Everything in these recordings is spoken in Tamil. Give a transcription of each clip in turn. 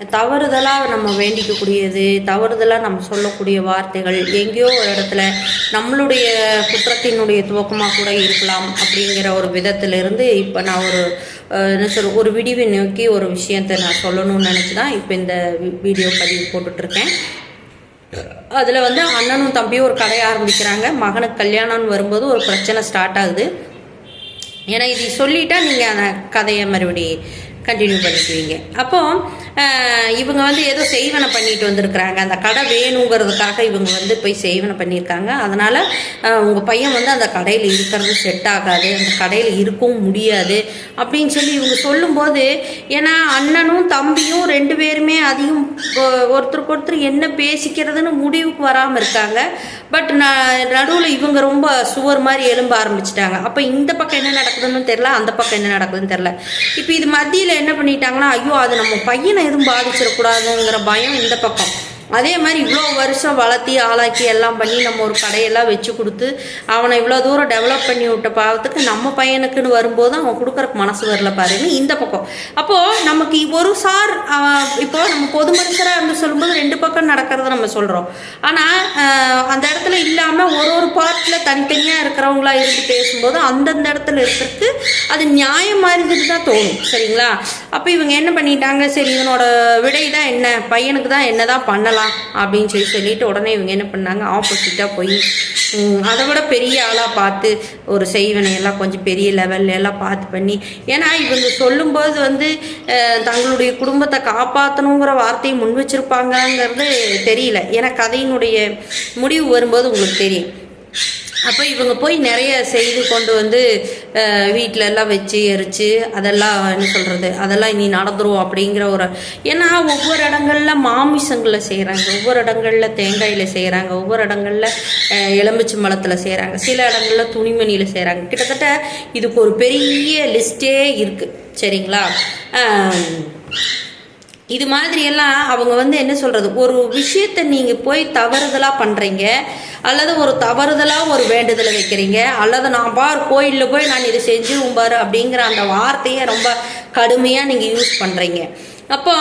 தவறுதலாக நம்ம வேண்டிக்கக்கூடியது தவறுதலாக நம்ம சொல்லக்கூடிய வார்த்தைகள் எங்கேயோ ஒரு இடத்துல நம்மளுடைய குற்றத்தினுடைய துவக்கமாக கூட இருக்கலாம் அப்படிங்கிற ஒரு விதத்திலிருந்து இப்போ நான் ஒரு என்ன சொல் ஒரு விடிவை நோக்கி ஒரு விஷயத்தை நான் சொல்லணும்னு நினச்சி தான் இப்போ இந்த வி- வீடியோ பதிவு போட்டுட்ருக்கேன். அதில் வந்து அண்ணனும் தம்பியும் ஒரு கடை ஆரம்பிக்கிறாங்க. மகனுக்கு கல்யாணம்னு வரும்போது ஒரு பிரச்சனை ஸ்டார்ட் ஆகுது. ஏன்னா இதை சொல்லிட்டா நீங்கள் அந்த கதையை மறுபடி கண்டினியூ பண்ணிக்குவீங்க. அப்போ இவங்க வந்து ஏதோ செய்வனை பண்ணிட்டு வந்திருக்கிறாங்க. அந்த கடை வேணுங்கிறதுக்காக இவங்க வந்து போய் செய்வனை பண்ணியிருக்காங்க. அதனால் உங்கள் பையன் வந்து அந்த கடையில் இருக்கிறது செட் ஆகாது. அந்த கடையில் இருக்கவும் முடியாது அப்படின்னு சொல்லி இவங்க சொல்லும்போது ஏன்னா அண்ணனும் தம்பியும் ரெண்டு பேருமே அதிகம் ஒருத்தருக்கு ஒருத்தர் என்ன பேசிக்கிறதுன்னு முடிவுக்கு வராமல் இருக்காங்க. பட் நான் நடுவில் இவங்க ரொம்ப சுவர் மாதிரி எலும்ப ஆரம்பிச்சிட்டாங்க. அப்போ இந்த பக்கம் என்ன நடக்குதுன்னு தெரில அந்த பக்கம் என்ன நடக்குதுன்னு தெரில இப்போ இது மத்தியில் என்ன பண்ணிட்டாங்கன்னா ஐயோ அது நம்ம பையனை எதுவும் பாதிச்சிடக்கூடாதுங்கிற பயம் இந்த பக்கம். அதே மாதிரி இவ்வளோ வருஷம் வளர்த்தி ஆளாக்கி எல்லாம் பண்ணி நம்ம ஒரு கடையெல்லாம் வச்சு கொடுத்து அவனை இவ்வளோ தூரம் டெவலப் பண்ணி விட்ட பாவத்துக்கு நம்ம பையனுக்குன்னு வரும்போது அவன் கொடுக்குறக்கு மனசு வரல பாருன்னு இந்த பக்கம். அப்போது நமக்கு ஒரு சார் இப்போ நம்ம பொது மனுஷராக இருந்து சொல்லும்போது ரெண்டு பக்கம் நடக்கிறத நம்ம சொல்கிறோம் ஆனால் அந்த இடத்துல இல்லாமல் ஒரு ஒரு பார்ட்டில் தனித்தனியாக இருக்கிறவங்களா இருந்து பேசும்போது அந்தந்த இடத்துல இருக்கிறதுக்கு அது நியாயம் இருந்துட்டு தான் தோணும் சரிங்களா? அப்போ இவங்க என்ன பண்ணிட்டாங்க? சரி இவனோட விடை தான் என்ன? பையனுக்கு தான் என்ன தான் பண்ணலாம்? அப்படின்னு சொல்லி சொல்லிட்டு உடனே இவங்க என்ன பண்ணாங்க? ஆப்போசிட்டாக போய் அதை விட பெரிய ஆளாக பார்த்து ஒரு செய்வனை எல்லாம் கொஞ்சம் பெரிய லெவல்ல எல்லாம் பார்த்து பண்ணி ஏன்னா இவங்க சொல்லும்போது வந்து தங்களுடைய குடும்பத்தை காப்பாற்றணுங்கிற வார்த்தையை முன் வச்சிருப்பாங்கங்கிறது தெரியல. ஏன்னா கதையினுடைய முடிவு வரும்போது உங்களுக்கு தெரியும். அப்போ இவங்க போய் நிறைய செய்து கொண்டு வந்து அஹ், எல்லாம் வச்சு எரிச்சு அதெல்லாம் என்ன சொல்கிறது அதெல்லாம் இனி நடந்துரும் அப்படிங்கிற ஒரு ஏன்னா ஒவ்வொரு இடங்கள்ல மாமிசங்களை செய்கிறாங்க ஒவ்வொரு இடங்கள்ல தேங்காயில் செய்கிறாங்க ஒவ்வொரு இடங்கள்ல எலும்பிச்சு எலுமிச்சை மலத்தில் செய்கிறாங்க சில இடங்கள்ல துணிமணியில் செய்கிறாங்க கிட்டத்தட்ட இதுக்கு ஒரு பெரிய லிஸ்ட்டே இருக்குது சரிங்களா? இது இது மாதிரியெல்லாம் அவங்க வந்து என்ன சொல்கிறது ஒரு விஷயத்தை நீங்கள் போய் தவறுதலாக பண்ணுறீங்க அல்லது ஒரு தவறுதலாக ஒரு வேண்டுதலை வைக்கிறீங்க அல்லது நான் பார் கோயிலில் போய் நான் இதை செஞ்சு பாரு அப்படிங்கிற அந்த வார்த்தையை ரொம்ப கடுமையாக நீங்கள் யூஸ் பண்ணுறீங்க அப்போ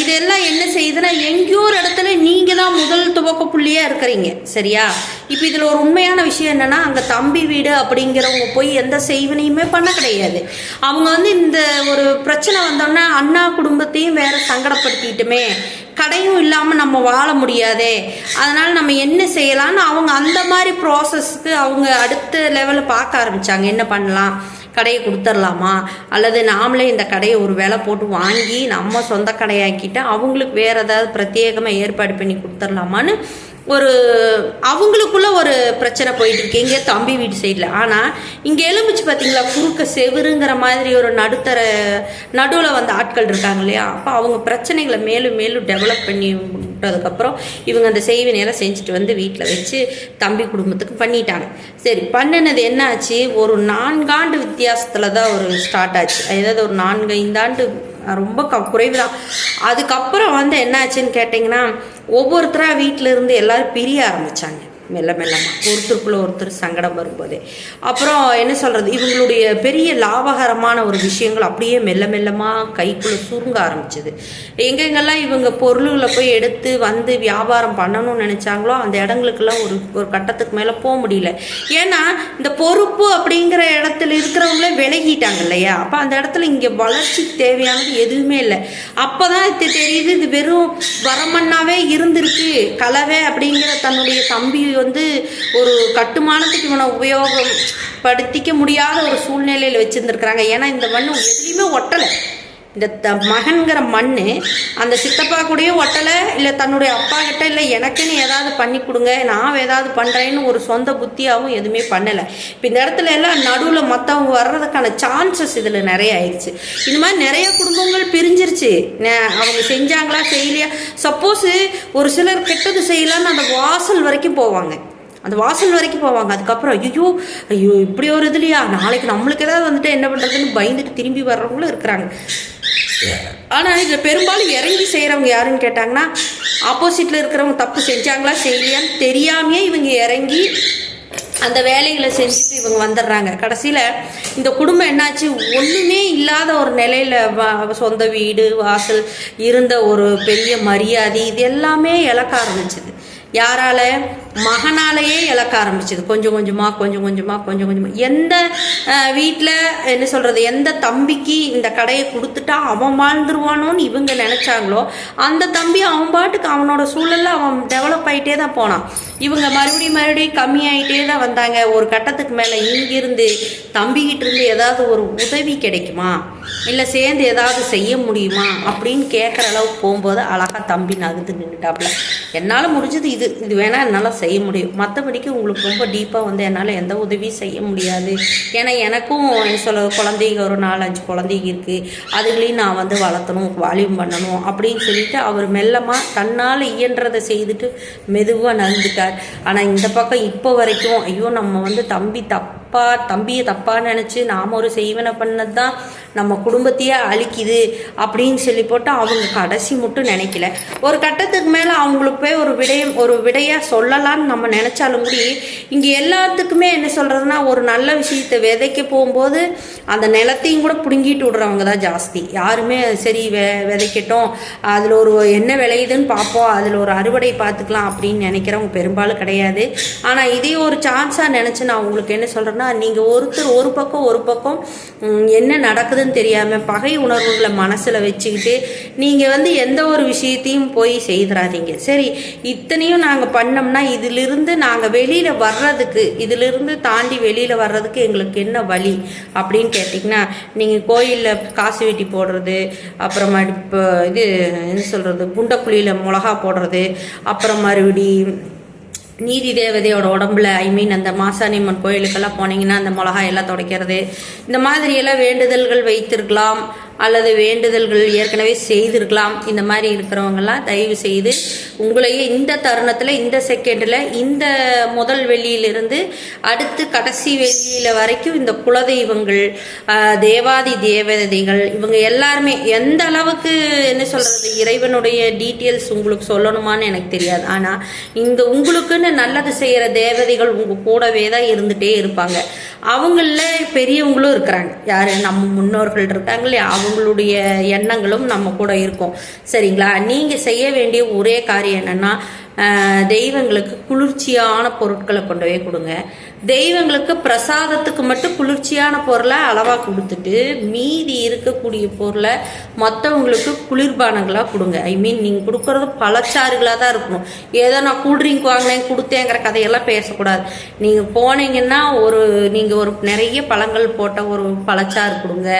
இதெல்லாம் என்ன செய்யுதுன்னா எங்கேயோ ஒரு இடத்துல நீங்கள் தான் முதல் துவக்க புள்ளியாக இருக்கிறீங்க. சரியா? இப்போ இதில் ஒரு உண்மையான விஷயம் என்னென்னா அங்கே தம்பி வீடு அப்படிங்கிறவங்க போய் எந்த செய்வினையுமே பண்ண கிடையாது. அவங்க வந்து இந்த ஒரு பிரச்சனை வந்தோன்னா அண்ணா குடும்பத்தையும் வேற சங்கடப்படுத்திட்டுமே கடையும் இல்லாமல் நம்ம வாழ முடியாதே. அதனால் நம்ம என்ன செய்யலாம்னு அவங்க அந்த மாதிரி ப்ராசஸ்க்கு அவங்க அடுத்த லெவலில் பார்க்க ஆரம்பித்தாங்க என்ன பண்ணலாம்? கடையை கொடுத்துர்லாமா? அல்லது நாமளே இந்த கடையை ஒரு விலை போட்டு வாங்கி நம்ம சொந்த கடையாக்கிட்டு அவங்களுக்கு வேறு ஏதாவது பிரத்யேகமாக ஏற்பாடு பண்ணி கொடுத்துர்லாமான்னு ஒரு அவங்களுக்குள்ள ஒரு பிரச்சனை போயிட்டு இருக்கு இங்கே தம்பி வீட்டு சைடில். ஆனால் இங்கே எலும்பிச்சு பார்த்தீங்களா குறுக்க செவுருங்கிற மாதிரி ஒரு நடுத்தர நடுவில் வந்த ஆட்கள் இருக்காங்க இல்லையா? அப்போ அவங்க பிரச்சனைகளை மேலும் மேலும் டெவலப் பண்ணி விட்டதுக்கப்புறம் இவங்க அந்த செய்வினையெல்லாம் செஞ்சுட்டு வந்து வீட்டில் வச்சு தம்பி குடும்பத்துக்கு பண்ணிட்டாங்க. சரி பண்ணினது என்ன ஆச்சு ஒரு நான்காண்டு வித்தியாசத்தில் தான் ஒரு ஸ்டார்ட் ஆச்சு. அதாவது ஒரு நான்கு ஐந்தாண்டு ரொம்ப க குறைவு தான் அதுக்கப்புறம் வந்து என்ன ஆச்சுன்னு கேட்டிங்கன்னா ஒவ்வொருத்தராக வீட்டில் இருந்து எல்லாரும் பிரிய ஆரம்பித்தாங்க மெல்ல மெல்லமாக ஒருத்தருக்குள்ள ஒருத்தர் சங்கடம் வரும்போதே. அப்புறம் என்ன சொல்கிறது இவங்களுடைய பெரிய லாபகரமான ஒரு விஷயங்கள் அப்படியே மெல்ல மெல்லமாக கைக்குள்ளே சுருங்க ஆரம்பிச்சது. எங்கெங்கெல்லாம் இவங்க பொருள்களை போய் எடுத்து வந்து வியாபாரம் பண்ணணும்னு நினச்சாங்களோ அந்த இடங்களுக்கெல்லாம் ஒரு ஒரு கட்டத்துக்கு மேலே போக முடியல. ஏன்னா இந்த பொறுப்பு அப்படிங்கிற இடத்துல இருக்கிறவங்களே விலகிட்டாங்க இல்லையா? அப்போ அந்த இடத்துல இங்கே வளர்ச்சிக்கு தேவையானது எதுவுமே இல்லை. அப்போ தான் இது தெரியுது இது வெறும் வரமண்ணாவே இருந்திருக்கு. கலவை அப்படிங்கிற தன்னுடைய தம்பி வந்து ஒரு கட்டுமானத்துக்கு இவனை உபயோகம் படுத்திக்க முடியாத ஒரு சூழ்நிலையில் வச்சுருந்துருக்குறாங்க. ஏன்னா இந்த மண் எதுலேயுமே ஒட்டலை. இந்த த மகன்கிற மண் அந்த சித்தப்பா கூடயே ஒட்டலை இல்லை தன்னுடைய அப்பா கிட்ட இல்லை எனக்குன்னு ஏதாவது பண்ணி கொடுங்க நான் ஏதாவது பண்ணுறேன்னு ஒரு சொந்த புத்தியாகவும் எதுவுமே பண்ணலை. இப்போ இந்த இடத்துல எல்லாம் நடுவில் மற்றவங்க வர்றதுக்கான சான்சஸ் இதில் நிறைய ஆயிடுச்சு. இந்த மாதிரி நிறைய குடும்பங்கள் பிரிஞ்சிருச்சு. அவங்க செஞ்சாங்களா செய்யலையா? சப்போஸ் ஒரு சிலர் கெட்டது செய்யலான்னு அந்த வாசல் வரைக்கும் போவாங்க. அந்த வாசல் வரைக்கும் போவாங்க. அதுக்கப்புறம் ஐயோ ஐயோ இப்படி ஒரு இதுலையா? நாளைக்கு நம்மளுக்கு ஏதாவது வந்துட்டு என்ன பண்ணுறதுன்னு பயந்துட்டு திரும்பி வர்றவங்களும் இருக்கிறாங்க. ஆனால் இதில் பெரும்பாலும் இறங்கி செய்கிறவங்க யாருன்னு கேட்டாங்கன்னா ஆப்போசிட்டில் இருக்கிறவங்க தப்பு செஞ்சாங்களா செய்யலையான்னு தெரியாமையே இவங்க இறங்கி அந்த வேலைகளை செஞ்சுட்டு இவங்க வந்துடுறாங்க. கடைசியில் இந்த குடும்பம் என்னாச்சு? ஒன்றுமே இல்லாத ஒரு நிலையில் சொந்த வீடு வாசல் இருந்த ஒரு பெரிய மரியாதை இது எல்லாமே இழக்க ஆரம்பிச்சுது. யாரால? மகனாலேயே இழக்க ஆரம்பிச்சது. கொஞ்சம் கொஞ்சமாக கொஞ்சம் கொஞ்சமாக கொஞ்சம் கொஞ்சமாக எந்த வீட்டில் என்ன சொல்கிறது எந்த தம்பிக்கு இந்த கடையை கொடுத்துட்டா அவன் வாழ்ந்துருவானோன்னு இவங்க நினச்சாங்களோ அந்த தம்பி அவன் பாட்டுக்கு அவனோட சூழலில் அவன் டெவலப் ஆகிட்டே தான் போனான். இவங்க மறுபடியும் மறுபடியும் கம்மியாயிட்டே தான் வந்தாங்க. ஒரு கட்டத்துக்கு மேலே இங்கிருந்து தம்பிக்கிட்ட இருந்து ஏதாவது ஒரு உதவி கிடைக்குமா? இல்லை சேர்ந்து ஏதாவது செய்ய முடியுமா? அப்படின்னு கேட்குற அளவுக்கு போகும்போது அழகாக தம்பி நகர்ந்து நின்றுட்டாப்புல என்னால் முடிஞ்சது இது. இது வேணால் என்னால் செய்ய செய்ய முடியும். மற்றபடிக்கு உங்களுக்கு ரொம்ப டீப்பாக வந்து என்னால் எந்த உதவியும் செய்ய முடியாது. ஏன்னா எனக்கும் சொல்ல குழந்தைங்க ஒரு நாலஞ்சு குழந்தைங்க இருக்குது அதுகளையும் நான் வந்து வளர்த்தணும் வால்யூம் பண்ணணும் அப்படின்னு சொல்லிட்டு அவர் மெல்லமாக தன்னால் இயன்றதை செய்துட்டு மெதுவாக நடந்துட்டார். ஆனால் இந்த பக்கம் இப்போ வரைக்கும் ஐயோ நம்ம வந்து தம்பி தப்பா தம்பியை தப்பாக நினச்சி நாம் ஒரு செய்வனை பண்ணது தான் நம்ம குடும்பத்தையே அழிக்குது அப்படின்னு சொல்லி போட்டு அவங்க கடைசி மட்டும் நினைக்கல. ஒரு கட்டத்துக்கு மேலே அவங்களுக்கு போய் ஒரு விடயம் ஒரு விடையாக சொல்லலான்னு நம்ம நினச்சாலும் கூட இங்கே எல்லாத்துக்குமே என்ன சொல்கிறதுனா ஒரு நல்ல விஷயத்தை விதைக்க போகும்போது அந்த நிலத்தையும் கூட பிடுங்கிட்டு விடுறவங்க தான் ஜாஸ்தி. யாருமே சரி வெ விதைக்கட்டும் அதில் ஒரு என்ன விளையுதுன்னு பார்ப்போம் அதில் ஒரு அறுவடை பார்த்துக்கலாம் அப்படின்னு நினைக்கிறவங்க பெரும்பாலும் கிடையாது. ஆனால் இதே ஒரு சான்ஸாக நினச்சி நான் உங்களுக்கு என்ன சொல்கிறேன்னா நீங்கள் ஒருத்தர் ஒரு பக்கம் ஒரு பக்கம் என்ன நடக்குது என்னன்னு தெரியாமல் பகை உணர்வுகளை மனசில் வச்சுக்கிட்டு நீங்கள் வந்து எந்த ஒரு விஷயத்தையும் போய் செய்துறாதீங்க. சரி இத்தனையும் நாங்கள் பண்ணோம்னா இதிலிருந்து நாங்கள் வெளியில் வர்றதுக்கு இதிலிருந்து தாண்டி வெளியில் வர்றதுக்கு எங்களுக்கு என்ன வழி அப்படின்னு கேட்டிங்கன்னா நீங்கள் கோயிலில் காசு வெட்டி போடுறது அப்புறமா இப்போ இது என்ன சொல்கிறது குண்டக்குழியில் மிளகா போடுறது அப்புறம் மறுபடி நீதி தேவதையோட உடம்புல ஐ மீன் அந்த மாசாணியம்மன் கோயிலுக்கெல்லாம் போனீங்கன்னா அந்த மிளகா எல்லாம் துடைக்கிறது. இந்த மாதிரியெல்லாம் வேண்டுதல்கள் வைத்திருக்கலாம். அல்லது வேண்டுதல்கள் ஏற்கனவே செய்திருக்கலாம். இந்த மாதிரி இருக்கிறவங்கெல்லாம் தயவு செய்து உங்களையே இந்த தருணத்தில் இந்த செகண்டில் இந்த முதல் வெளியிலிருந்து அடுத்து கடைசி வெளியில் வரைக்கும் இந்த குலதெய்வங்கள் தேவாதி தேவதைகள் இவங்க எல்லாருமே எந்த அளவுக்கு என்ன சொல்கிறது இறைவனுடைய டீட்டெயில்ஸ் உங்களுக்கு சொல்லணுமான்னு எனக்கு தெரியாது. ஆனால் இந்த உங்களுக்குன்னு நல்லது செய்கிற தேவதைகள் உங்கள் கூடவே தான் இருந்துகிட்டே இருப்பாங்க. அவங்களில் பெரியவங்களும் இருக்கிறாங்க. யார்? நம்ம முன்னோர்கள் இருக்காங்களே அவங்க அவங்களுடைய எண்ணங்களும் நம்ம கூட இருக்கும். சரிங்களா? நீங்கள் செய்ய வேண்டிய ஒரே காரியம் என்னென்னா தெய்வங்களுக்கு குளிர்ச்சியான பொருட்களை கொண்டு போய் கொடுங்க. தெய்வங்களுக்கு பிரசாதத்துக்கு மட்டும் குளிர்ச்சியான பொருளை அளவாக கொடுத்துட்டு மீதி இருக்கக்கூடிய பொருளை மற்றவங்களுக்கு குளிர்பானங்களாக கொடுங்க. ஐ மீன் நீங்கள் கொடுக்குறது பழச்சாறுகளாக தான் இருக்கணும். ஏதோ நான் கூல்ட்ரிங்க் வாங்கினேன் கொடுத்தேங்கிற கதையெல்லாம் பேசக்கூடாது. நீங்கள் போனீங்கன்னா ஒரு நீங்கள் ஒரு நிறைய பழங்கள் போட்ட ஒரு பழச்சாறு கொடுங்க.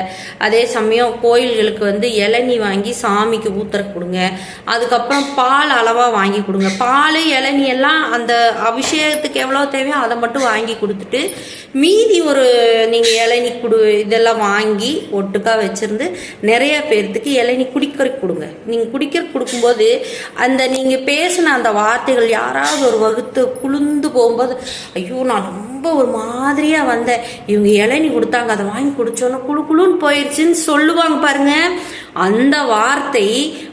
அதே சமயம் கோயில்களுக்கு வந்து இளநி வாங்கி சாமிக்கு ஊத்துற கொடுங்க. அதுக்கப்புறம் பால் அளவாக வாங்கி கொடுங்க. பால் இளநி எல்லாம் அந்த அபிஷேகத்துக்கு எவ்வளோ தேவையோ அதை மட்டும் வாங்கி கொடுத்துட்டு மீதி ஒரு நீங்கள் இளநி குடு இதெல்லாம் வாங்கி ஒட்டுக்காக வச்சுருந்து நிறைய பேர்த்துக்கு இளநி குடிக்கிற கொடுங்க. நீங்கள் குடிக்கிற கொடுக்கும்போது அந்த நீங்கள் பேசின அந்த வார்த்தைகள் யாராவது ஒரு வகுத்து குளிர்ந்து போகும்போது ஐயோ நான் ரொம்ப ஒரு மாதிரியாக வந்தேன். இவங்க இளநி கொடுத்தாங்க அதை வாங்கி குடித்தோன்னே குழு குழுன்னு போயிடுச்சுன்னு சொல்லுவாங்க பாருங்கள் அந்த வார்த்தை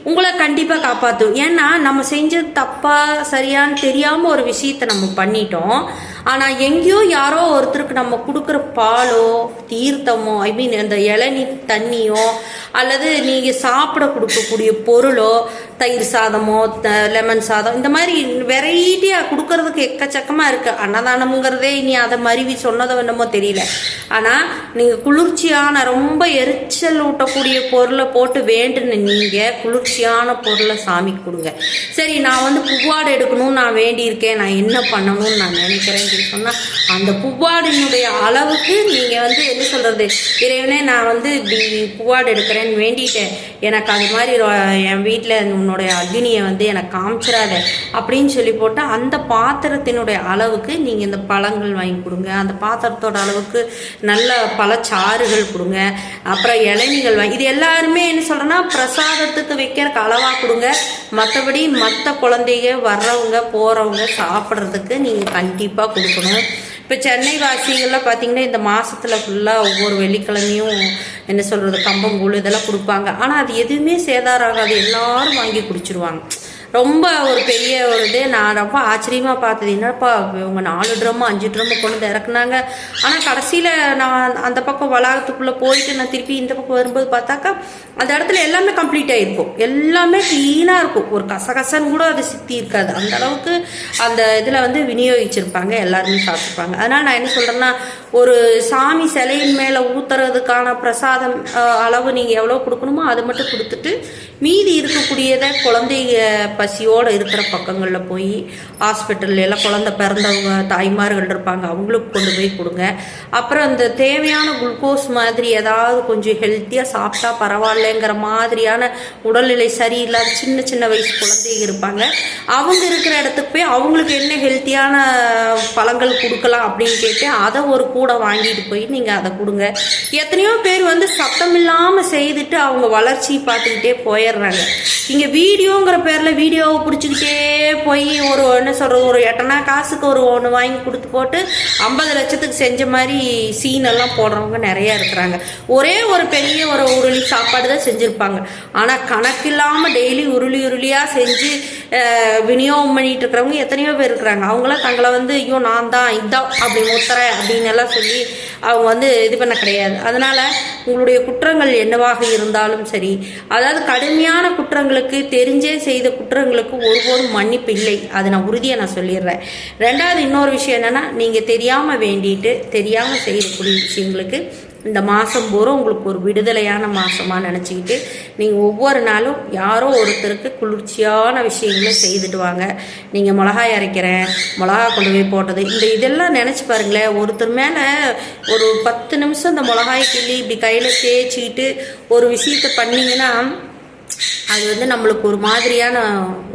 உங்களை கண்டிப்பாக காப்பாற்றும் ஏன்னா நம்ம செஞ்சது தப்பா சரியான்னு தெரியாமல் ஒரு விஷயத்தை நம்ம பண்ணிட்டோம். ஆனால் எங்கேயோ யாரோ ஒருத்தருக்கு நம்ம கொடுக்குற பாலோ தீர்த்தமோ ஐ மீன் அந்த இளநீர் தண்ணியோ அல்லது நீங்கள் சாப்பிட கொடுக்கக்கூடிய பொருளோ தயிர் சாதமோ லெமன் சாதம் இந்த மாதிரி வெரைட்டியாக கொடுக்கறதுக்கு எக்கச்சக்கமாக இருக்குது அன்னதானம்ங்கிறதே இனி அதை மருவி சொன்னதோ என்னமோ தெரியல. ஆனால் நீங்கள் குளிர்ச்சியான ரொம்ப எரிச்சல் ஊட்டக்கூடிய பொருளை போட்டு வேண்டுன நீங்கள் குளிர்ச்சியான பொருளை சாமி கொடுங்க. சரி நான் வந்து புவாடு எடுக்கணும்னு நான் வேண்டியிருக்கேன். நான் என்ன பண்ணணும்னு நான் நினைக்கிறேன் சொல்லி சொன்னால் அந்த புவாடினுடைய அளவுக்கு நீங்கள் வந்து என்ன சொல்கிறது இறைவனே நான் வந்து இப்படி புவ்வாடு எடுக்கிறேன்னு வேண்டிட்டேன். எனக்கு அது மாதிரி என் வீட்டில் உன்னுடைய அக்னியை வந்து எனக்கு காமிச்சிடாத அப்படின்னு சொல்லி போட்டால் அந்த பாத்திரத்தினுடைய அளவுக்கு நீங்கள் இந்த பழங்கள் வாங்கி கொடுங்க. அந்த பாத்திரத்தோட அளவுக்கு நல்ல பழச்சாறுகள் கொடுங்க. அப்புறம் இளநிகள் வாங்கி இது எல்லாருமே என்ன சொல்கிறேன்னா பிரசாதத்துக்கு வைக்கிறக்கு அளவாக கொடுங்க. மற்றபடி மற்ற குழந்தைங்க வர்றவங்க போகிறவங்க சாப்பிட்றதுக்கு நீங்கள் கண்டிப்பாக கொடுக்கணும். இப்போ சென்னை வாசிகள்லாம் பார்த்தீங்கன்னா இந்த மாதத்தில் ஃபுல்லாக ஒவ்வொரு வெள்ளிக்கிழமையும் என்ன சொல்கிறது கம்பங்கூழ் இதெல்லாம் கொடுப்பாங்க. ஆனால் அது எதுவுமே சேதாரம் ஆகாது. எல்லாரும் வாங்கி குடிச்சிருவாங்க. ரொம்ப ஒரு பெரிய ஒரு இது. நான் ரொம்ப ஆச்சரியமாக பார்த்தது. என்னப்பா இவங்க நாலு ட்ரம்மு அஞ்சு ட்ரம்மு கொண்டு வந்து இறக்குனாங்க. ஆனால் கடைசியில் நான் அந்த பக்கம் வளாகத்துக்குள்ளே போயிட்டு நான் திருப்பி இந்த பக்கம் வரும்போது பார்த்தாக்கா அந்த இடத்துல எல்லாமே கம்ப்ளீட் ஆகிருக்கும் எல்லாமே க்ளீனாக இருக்கும். ஒரு கசகசன்னு கூட அது சித்தி இருக்காது. அந்த அளவுக்கு அந்த இதில் வந்து விநியோகிச்சிருப்பாங்க. எல்லாருமே சாப்பிட்ருப்பாங்க அதனால் நான் என்ன சொல்கிறேன்னா ஒரு சாமி சிலையின் மேலே ஊத்துறதுக்கான பிரசாதம் அளவு நீங்கள் எவ்வளோ கொடுக்கணுமோ அதை மட்டும் கொடுத்துட்டு மீதி இருக்கக்கூடியதை குழந்தைய பசியோடு இருக்கிற பக்கங்களில் போய் ஹாஸ்பிட்டல் எல்லாம் குழந்தை பிறந்தவங்க தாய்மார்கள் இருப்பாங்க அவங்களுக்கு கொண்டு போய் கொடுங்க. அப்புறம் இந்த தேவையான குளுக்கோஸ் மாதிரி ஏதாவது கொஞ்சம் ஹெல்த்தியாக சாப்பிட்டா பரவாயில்லைங்கிற மாதிரியான உடல்நிலை சரியில்லாத சின்ன சின்ன வயசு குழந்தைங்க இருப்பாங்க. அவங்க இருக்கிற இடத்துக்கு போய் அவங்களுக்கு என்ன ஹெல்த்தியான பழங்கள் கொடுக்கலாம் அப்படின்னு கேட்டு அதை ஒரு கூடை வாங்கிட்டு போய் நீங்கள் அதை கொடுங்க. எத்தனையோ பேர் வந்து சத்தம் இல்லாமல் செய்துட்டு அவங்க வளர்ச்சி பார்த்துக்கிட்டே போய் போயிடுறாங்க. இங்கே வீடியோங்கிற பேரில் வீடியோவை பிடிச்சிக்கிட்டே போய் ஒரு என்ன சொல்கிறது ஒரு எட்டனா காசுக்கு ஒரு ஒன்று வாங்கி கொடுத்து போட்டு ஐம்பது லட்சத்துக்கு செஞ்ச மாதிரி சீன் எல்லாம் போடுறவங்க நிறையா இருக்கிறாங்க. ஒரே ஒரு பெரிய ஒரு உருளி சாப்பாடு தான் செஞ்சுருப்பாங்க. ஆனால் கணக்கில்லாமல் டெய்லி உருளி உருளியாக செஞ்சு விநியோகம் பண்ணிட்டு இருக்கிறவங்க எத்தனையோ பேர் இருக்கிறாங்க. அவங்களாம் தங்களை வந்து ஐயோ நான் தான் இதான் அப்படி முத்துறேன் அப்படின்னு எல்லாம் சொல்லி அவங்க வந்து இது பண்ண கிடையாது. அதனால உங்களுடைய குற்றங்கள் என்னவாக இருந்தாலும் சரி அதாவது கடுமையான குற்றங்களுக்கு தெரிஞ்சே செய்த குற்றங்களுக்கு ஒருபோதும் மன்னிப்பு இல்லை. அதை நான் உறுதியாக நான் சொல்லிடுறேன். ரெண்டாவது இன்னொரு விஷயம் என்னன்னா நீங்கள் தெரியாமல் வேண்டிட்டு தெரியாமல் செய்யக்கூடிய விஷயங்களுக்கு இந்த மாதம் பூரா உங்களுக்கு ஒரு விடுதலையான மாதமாக நினச்சிக்கிட்டு நீங்கள் ஒவ்வொரு நாளும் யாரோ ஒருத்தருக்கு குளிர்ச்சியான விஷயங்களை செய்துட்டு வாங்க. நீங்கள் மிளகாய் அரைக்கிறேன் மிளகா கொண்டு போய் போட்டது இந்த இதெல்லாம் நினச்சி பாருங்களேன். ஒருத்தர் மேலே ஒரு பத்து நிமிஷம் இந்த மிளகாய் கிள்ளி இப்படி கையில் தேய்ச்சிக்கிட்டு ஒரு விஷயத்தை பண்ணீங்கன்னா அது வந்து நம்மளுக்கு ஒரு மாதிரியான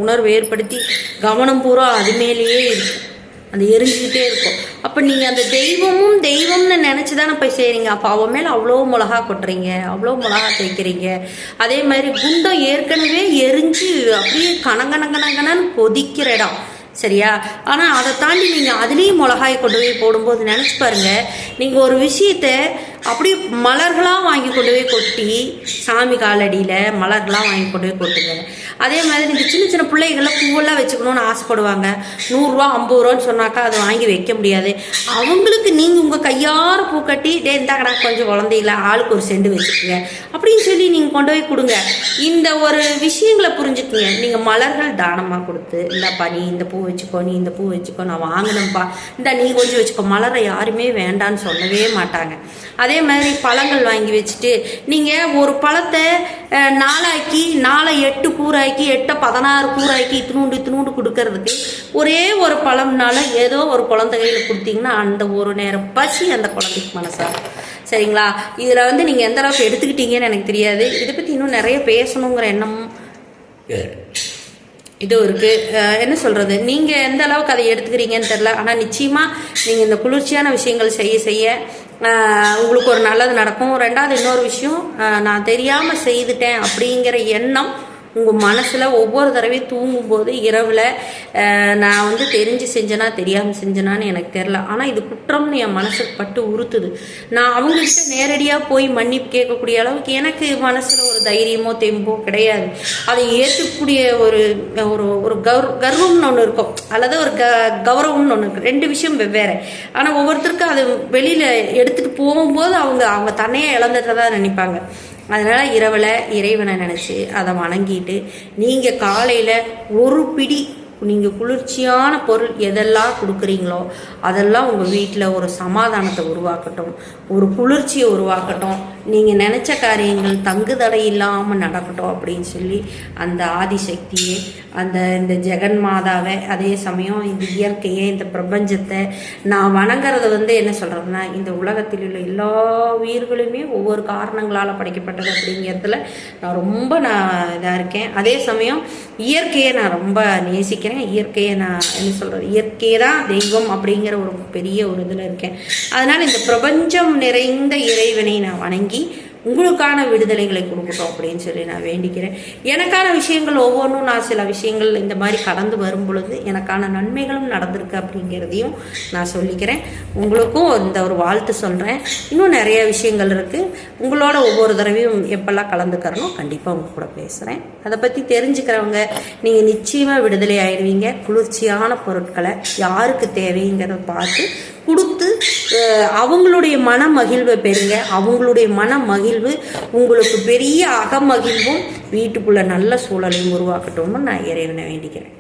உணர்வு ஏற்படுத்தி கவனம் பூரா அது மேலேயே இருக்கும். அது எரிஞ்சுக்கிட்டே இருக்கும். அப்போ நீங்கள் அந்த தெய்வமும் தெய்வம்னு நினச்சி தானே போய் செய்கிறீங்க அப்போ அவன் மேலே அவ்வளோ மிளகா கொட்டுறீங்க அவ்வளோ மிளகா தேய்க்கிறீங்க. அதே மாதிரி குண்டம் ஏற்கனவே எரிஞ்சு அப்படியே கணங்கணங்கணங்கணன்னு கொதிக்கிற இடம். சரியா? ஆனால் அதை தாண்டி நீங்கள் அதுலேயும் மிளகாய் கொண்டு போய் போடும்போது நினச்சி பாருங்க. நீங்கள் ஒரு விஷயத்த அப்படியே மலர்களாக வாங்கி கொண்டு போய் கொட்டி சாமி காலடியில் மலர்களாக வாங்கி கொண்டு போய் கொட்டுங்க. அதே மாதிரி இந்த சின்ன சின்ன பிள்ளைகள்லாம் பூவெல்லாம் வச்சுக்கணும்னு ஆசைப்படுவாங்க. நூறுரூவா ஐம்பது ரூபான்னு சொன்னாக்கா அதை வாங்கி வைக்க முடியாது. அவங்களுக்கு நீங்கள் உங்கள் கையார பூ கட்டி டே இந்தாக்கடா கொஞ்சம் குழந்தைகள ஆளுக்கு ஒரு செண்டு வச்சுக்கோங்க. அப்படின்னு சொல்லி நீங்கள் கொண்டு போய் கொடுங்க. இந்த ஒரு விஷயங்களை புரிஞ்சுக்குங்க. நீங்கள் மலர்கள் தானமாக கொடுத்து இந்தாப்பா நீ இந்த பூ வச்சுக்கோ நீ இந்த பூ வச்சுக்கோ நான் வாங்கினேன்ப்பா. இந்த நீ கொஞ்சம் வச்சுக்கோ. மலரை யாருமே வேண்டான்னு சொல்லவே மாட்டாங்க. அதே மாதிரி பழங்கள் வாங்கி வச்சுட்டு நீங்கள் ஒரு பழத்தை நாலாக்கி நாலை எட்டு கூறாக்கி எட்டை பதினாறு கூறாக்கி இத்தினூண்டு இத்தினூண்டு கொடுக்கறதுக்கு ஒரே ஒரு பழம்னால ஏதோ ஒரு குழந்தை கையில் கொடுத்தீங்கன்னா அந்த ஒரு நேரம் பசி அந்த குழந்தைக்கு மனசாகும். சரிங்களா? இதில் வந்து நீங்கள் எந்த அளவுக்கு எடுத்துக்கிட்டீங்கன்னு எனக்கு தெரியாது. இதை பற்றி இன்னும் நிறைய பேசணுங்கிற எண்ணமும் இது இருக்குது என்ன சொல்கிறது நீங்கள் எந்த அளவுக்கு அதை எடுத்துக்கிறீங்கன்னு தெரில ஆனால் நிச்சயமாக நீங்கள் இந்த குளிர்ச்சியான விஷயங்கள் செய்ய செய்ய உங்களுக்கு ஒரு நல்லது நடக்கும். ரெண்டாவது இன்னொரு விஷயம் நான் தெரியாமல் செய்துட்டேன் அப்படிங்கிற எண்ணம் உங்கள் மனசில் ஒவ்வொரு தடவையும் தூங்கும்போது இரவில் நான் வந்து தெரிஞ்சு செஞ்சனா தெரியாமல் செஞ்சனான்னு எனக்கு தெரில ஆனால் இது குற்றம்னு என் மனசுக்கு பட்டு உறுத்துது. நான் அவங்ககிட்ட நேரடியாக போய் மன்னிப்பு கேட்கக்கூடிய அளவுக்கு எனக்கு மனசில் ஒரு தைரியமோ தெம்போ கிடையாது. அதை ஏற்றுக்கூடிய ஒரு ஒரு ஒரு கௌர் கர்வம்னு ஒன்று இருக்கும். அல்லது ஒரு க கௌரவம்னு ஒன்று இருக்கு ரெண்டு விஷயம் வெவ்வேறு. ஆனால் ஒவ்வொருத்தருக்கும் அது வெளியில் எடுத்துகிட்டு போகும்போது அவங்க அவங்க தன்னையே தான் நினைப்பாங்க. அதனால் இரவில் இறைவனை நினச்சி அதை வணங்கிட்டு நீங்கள் காலையில் ஒரு பிடி நீங்கள் குளிர்ச்சியான பொருள் எதெல்லாம் கொடுக்குறீங்களோ அதெல்லாம் உங்கள் வீட்டில் ஒரு சமாதானத்தை உருவாக்கட்டும் ஒரு குளிர்ச்சியை உருவாக்கட்டும். நீங்கள் நினச்ச காரியங்கள் தங்குதடை இல்லாமல் நடக்கட்டும் அப்படின்னு சொல்லி அந்த ஆதிசக்தியை அந்த இந்த ஜெகன் மாதாவை அதே சமயம் இந்த இயற்கையை இந்த பிரபஞ்சத்தை நான் வணங்குறது வந்து என்ன சொல்கிறதுனா இந்த உலகத்தில் உள்ள எல்லா உயிர்களுமே ஒவ்வொரு காரணங்களால் படைக்கப்பட்டது அப்படிங்கிறதுல நான் ரொம்ப நான் இதாக இருக்கேன். அதே சமயம் இயற்கையை நான் ரொம்ப நேசிக்கிறேன். இயற்கையை நான் என்ன சொல்கிறது இயற்கையை தான் தெய்வம் அப்படிங்கிற ஒரு பெரிய ஒரு இதில் இருக்கேன். அதனால் இந்த பிரபஞ்சம் நிறைந்த இறைவனை நான் வணங்கி உங்களுக்கான விடுதலைகளை கொடுக்கட்டும் அப்படின்னு சொல்லி நான் வேண்டிக்கிறேன். எனக்கான விஷயங்கள் ஒவ்வொன்றும் நான் சில விஷயங்கள் இந்த மாதிரி கடந்து வரும் பொழுது எனக்கான நன்மைகளும் நடந்திருக்கு அப்படிங்கிறதையும் நான் சொல்லிக்கிறேன். உங்களுக்கும் இந்த ஒரு வாழ்த்து சொல்கிறேன் இன்னும் நிறைய விஷயங்கள் இருக்குது உங்களோட ஒவ்வொரு தடவையும் எப்பெல்லாம் கலந்துக்கிறனோ கண்டிப்பாக உங்கள் கூட பேசுகிறேன் அதை பற்றி தெரிஞ்சுக்கிறவங்க நீங்கள் நிச்சயமாக விடுதலை ஆயிடுவீங்க. குளிர்ச்சியான பொருட்களை யாருக்கு தேவைங்கிறத பார்த்து கொடுத்து அவங்களுடைய மன மகிழ்வை பெறுங்க. அவங்களுடைய மன மகிழ்வு உங்களுக்கு பெரிய அகமகிழ்வும் வீட்டுக்குள்ள நல்ல சூழலையும் உருவாக்கட்டும்னு நான் இறைவனை வேண்டிக்கிறேன்.